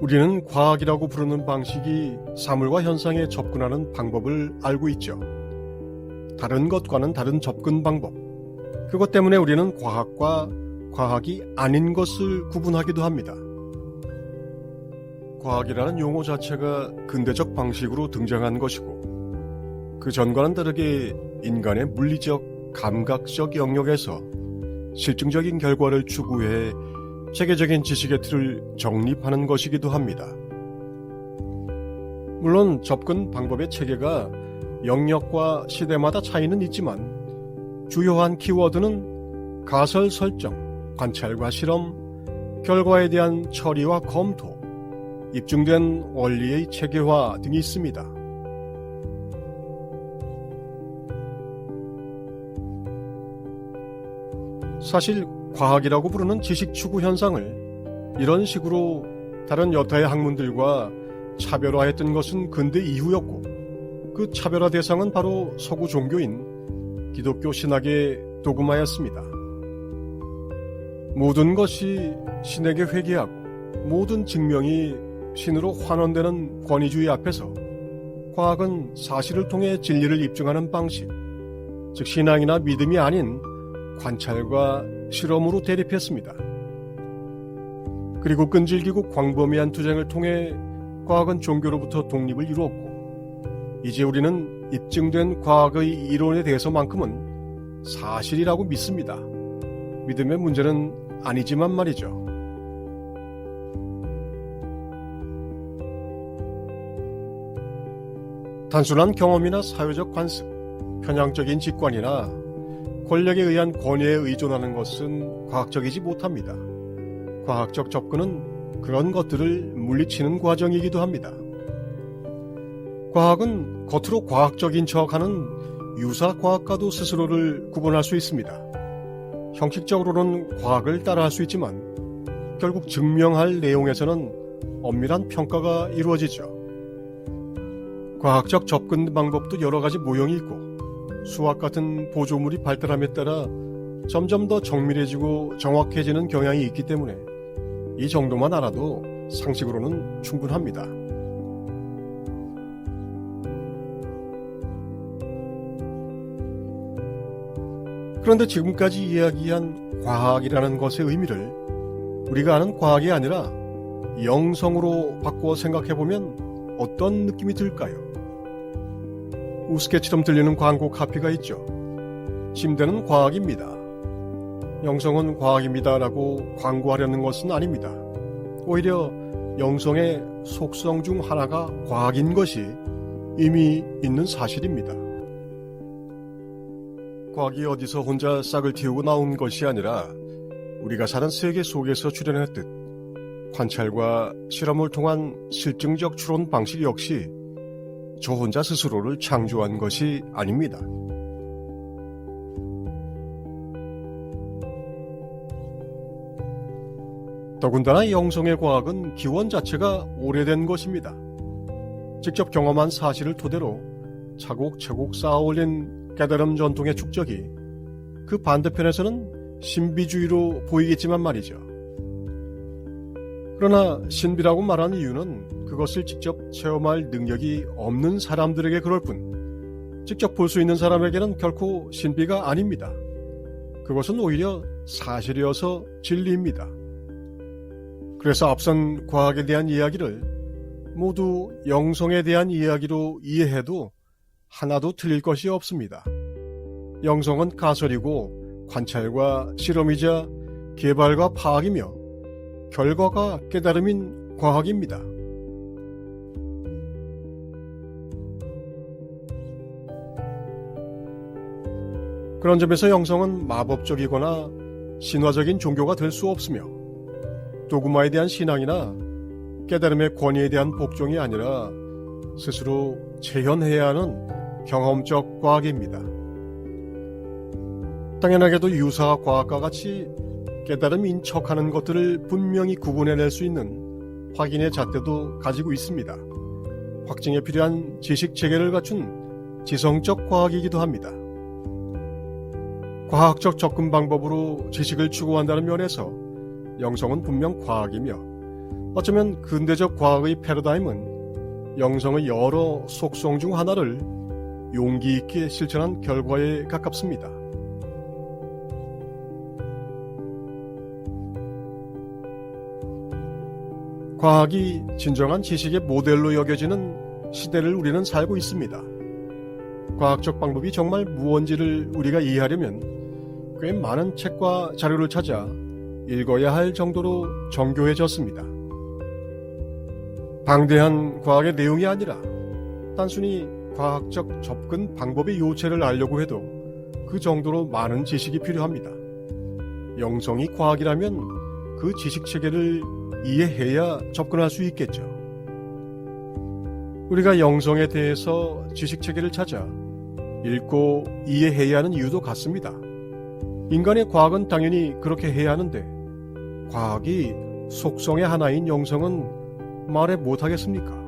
우리는 과학이라고 부르는 방식이 사물과 현상에 접근하는 방법을 알고 있죠. 다른 것과는 다른 접근 방법. 그것 때문에 우리는 과학과 과학이 아닌 것을 구분하기도 합니다. 과학이라는 용어 자체가 근대적 방식으로 등장한 것이고, 그 전과는 다르게 인간의 물리적, 감각적 영역에서 실증적인 결과를 추구해 체계적인 지식의 틀을 정립하는 것이기도 합니다. 물론 접근 방법의 체계가 영역과 시대마다 차이는 있지만 주요한 키워드는 가설 설정, 관찰과 실험, 결과에 대한 처리와 검토, 입증된 원리의 체계화 등이 있습니다. 사실 과학이라고 부르는 지식 추구 현상을 이런 식으로 다른 여타의 학문들과 차별화했던 것은 근대 이후였고 그 차별화 대상은 바로 서구 종교인 기독교 신학의 도구마였습니다. 모든 것이 신에게 회개하고 모든 증명이 신으로 환원되는 권위주의 앞에서 과학은 사실을 통해 진리를 입증하는 방식, 즉 신앙이나 믿음이 아닌 관찰과 실험으로 대립했습니다. 그리고 끈질기고 광범위한 투쟁을 통해 과학은 종교로부터 독립을 이루었고, 이제 우리는 입증된 과학의 이론에 대해서만큼은 사실이라고 믿습니다. 믿음의 문제는 아니지만 말이죠. 단순한 경험이나 사회적 관습, 편향적인 직관이나 권력에 의한 권위에 의존하는 것은 과학적이지 못합니다. 과학적 접근은 그런 것들을 물리치는 과정이기도 합니다. 과학은 겉으로 과학적인 척 하는 유사 과학과도 스스로를 구분할 수 있습니다. 형식적으로는 과학을 따라할 수 있지만 결국 증명할 내용에서는 엄밀한 평가가 이루어지죠. 과학적 접근 방법도 여러 가지 모형이 있고 수학 같은 보조물이 발달함에 따라 점점 더 정밀해지고 정확해지는 경향이 있기 때문에 이 정도만 알아도 상식으로는 충분합니다. 그런데 지금까지 이야기한 과학이라는 것의 의미를 우리가 아는 과학이 아니라 영성으로 바꾸어 생각해보면 어떤 느낌이 들까요? 우스개처럼 들리는 광고 카피가 있죠. 침대는 과학입니다. 영성은 과학입니다라고 광고하려는 것은 아닙니다. 오히려 영성의 속성 중 하나가 과학인 것이 이미 있는 사실입니다. 과학이 어디서 혼자 싹을 틔우고 나온 것이 아니라 우리가 사는 세계 속에서 출현했듯 관찰과 실험을 통한 실증적 추론 방식 역시 저 혼자 스스로를 창조한 것이 아닙니다. 더군다나 영성의 과학은 기원 자체가 오래된 것입니다. 직접 경험한 사실을 토대로 차곡차곡 쌓아올린 깨달음 전통의 축적이 그 반대편에서는 신비주의로 보이겠지만 말이죠. 그러나 신비라고 말하는 이유는 그것을 직접 체험할 능력이 없는 사람들에게 그럴 뿐, 직접 볼 수 있는 사람에게는 결코 신비가 아닙니다. 그것은 오히려 사실이어서 진리입니다. 그래서 앞선 과학에 대한 이야기를 모두 영성에 대한 이야기로 이해해도 하나도 틀릴 것이 없습니다. 영성은 가설이고 관찰과 실험이자 개발과 파악이며 결과가 깨달음인 과학입니다. 그런 점에서 영성은 마법적이거나 신화적인 종교가 될 수 없으며 도구마에 대한 신앙이나 깨달음의 권위에 대한 복종이 아니라 스스로 재현해야 하는 경험적 과학입니다. 당연하게도 유사 과학과 같이 깨달음인 척하는 것들을 분명히 구분해낼 수 있는 확인의 잣대도 가지고 있습니다. 확증에 필요한 지식 체계를 갖춘 지성적 과학이기도 합니다. 과학적 접근 방법으로 지식을 추구한다는 면에서 영성은 분명 과학이며 어쩌면 근대적 과학의 패러다임은 영성의 여러 속성 중 하나를 용기 있게 실천한 결과에 가깝습니다. 과학이 진정한 지식의 모델로 여겨지는 시대를 우리는 살고 있습니다. 과학적 방법이 정말 무언지를 우리가 이해하려면 꽤 많은 책과 자료를 찾아 읽어야 할 정도로 정교해졌습니다. 방대한 과학의 내용이 아니라 단순히 과학적 접근 방법의 요체를 알려고 해도 그 정도로 많은 지식이 필요합니다. 영성이 과학이라면 그 지식 체계를 이해해야 접근할 수 있겠죠. 우리가 영성에 대해서 지식 체계를 찾아 읽고 이해해야 하는 이유도 같습니다. 인간의 과학은 당연히 그렇게 해야 하는데 과학이 속성의 하나인 영성은 말해 못하겠습니까?